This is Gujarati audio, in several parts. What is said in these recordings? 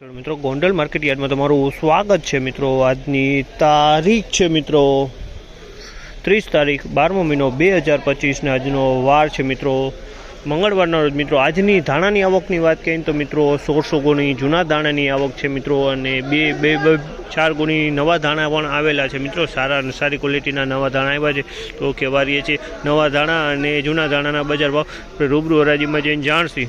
મિત્રો, ગોંડલ માર્કેટ યાર્ડમાં તમારું સ્વાગત છે મિત્રો. આજની તારીખ છે મિત્રો ત્રીસ તારીખ, બારમો મહિનો બે હજાર પચીસના આજનો વાર છે મિત્રો. મંગળવારના રોજ મિત્રો, આજની ધાણાની આવકની વાત કરીએ તો મિત્રો, સોળસો ગુણી જૂના ધાણાની આવક છે મિત્રો અને બે બે ચાર ગુણી નવા ધાણા પણ આવેલા છે મિત્રો. સારા અને સારી ક્વોલિટીના નવા ધાણા આવ્યા છે. તો કહેવારીએ છીએ, નવા ધાણા અને જૂના ધાણાના બજાર ભાવ રૂબરૂ હરાજીમાં જઈને જાણશી.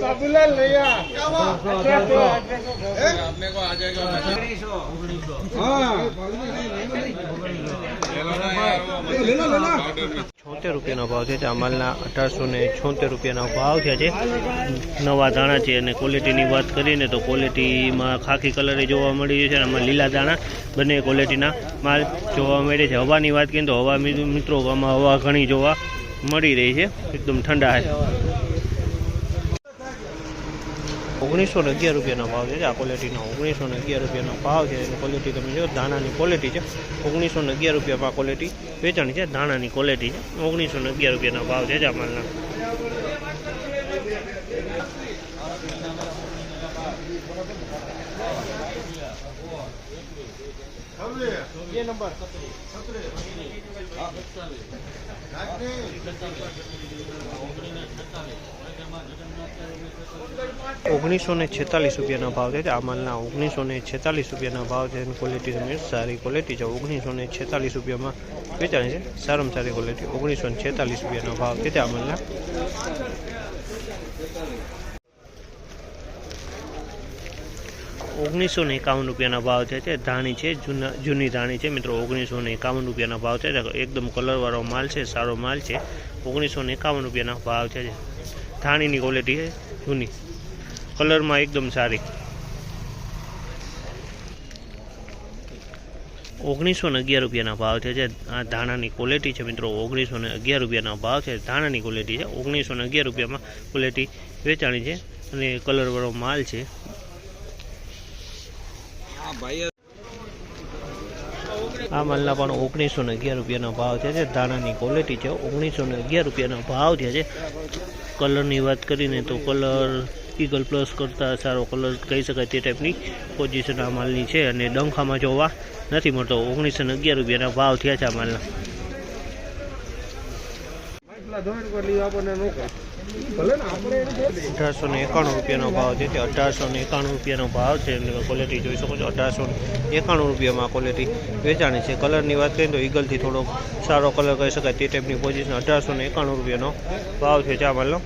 બાબુલાલ રૈયા છોતેર રૂપિયાનો ભાવ છે. ચામલના અઢારસો ને છોતેર રૂપિયાનો ભાવ થયા છે. નવા દાણા છે અને ક્વોલિટીની વાત કરીએ ને તો ક્વોલિટીમાં ખાખી કલરે જોવા મળી છે અને આમાં લીલા દાણા બંને ક્વોલિટીના માલ જોવા મળે છે. હવાની વાત કરીએ તો હવા મિત્રો આમાં હવા ઘણી જોવા મળી રહી છે. એકદમ ઠંડા છે. ઓગણીસો ને અગિયાર રૂપિયાનો ભાવ છે. આ ક્વોલિટીનો ઓગણીસો ને અગિયાર રૂપિયાનો ભાવ છે. એની ક્વોલિટી તમે જો દાણાની ક્વોલિટી છે. ઓગણીસો ને અગિયાર રૂપિયામાં ક્વોલિટી વેચાણી છે. દાણાની ક્વોલિટી છે. ઓગણીસો ને અગિયાર રૂપિયાનો ભાવ છે માલના ઓગણીસો ને છેતાલીસ રૂપિયાના ભાવ છે. આ માલના ઓગણીસો ને છેતાલીસ રૂપિયાના ભાવ છે. એની ક્વોલિટી તમે સારી ક્વોલિટી છે. ઓગણીસો ને છેતાલીસ રૂપિયામાં વેચાણી છે. સારામાં સારી ક્વોલિટી ઓગણીસો ને છેતાલીસ રૂપિયાનો ભાવ છે આ માલના. ઓગણીસો ને એકાવન રૂપિયાના ભાવ છે. તે ધાણી છે, જૂના, જૂની ધાણી છે. મિત્રો, ઓગણીસો ને એકાવન રૂપિયાના ભાવ છે. એકદમ કલરવાળો માલ છે, સારો માલ છે. ઓગણીસો ને એકાવન રૂપિયાના ભાવ છે. ધાણીની ક્વોલિટી છે, જૂની. કલરમાં એકદમ સારી. ઓગણીસો ને અગિયાર રૂપિયાના ભાવ છે. જે આ ધાણાની ક્વોલિટી છે, મિત્રો. ઓગણીસો ને અગિયાર રૂપિયાના ભાવ છે. ધાણાની ક્વોલિટી છે. ઓગણીસો ને અગિયાર રૂપિયામાં ક્વોલિટી વેચાણી છે અને કલરવાળો માલ છે. આ માલના પણ ઓગણીસો ને અગિયાર રૂપિયાનો ભાવ છે. ધાણાની ક્વોલિટી છે. ઓગણીસો ને અગિયાર રૂપિયાનો ભાવ થયા છે. કલરની વાત કરીને તો કલર ઈગલ પ્લસ કરતાં સારો કલર કહી શકાય તે ટાઈપની પોઝિશન આ માલની છે અને ડંખામાં જોવા નથી મળતો. ઓગણીસો ને અગિયાર રૂપિયાના ભાવ થયા છે આ માલના. અઢારસો ને એકાણું રૂપિયાનો ભાવ છે. તે અઢારસો ને એકાણું રૂપિયાનો ભાવ છે. એટલે ક્વોલિટી જોઈ શકો છો. અઢારસો એકાણું રૂપિયામાં ક્વોલિટી વેચાણી છે. કલરની વાત કરીએ તો ઈગલથી થોડો સારો કલર કહી શકાય. તે ટાઈપની પોઝિશન અઢારસો ને એકાણું રૂપિયાનો ભાવ છે. ચાવલનો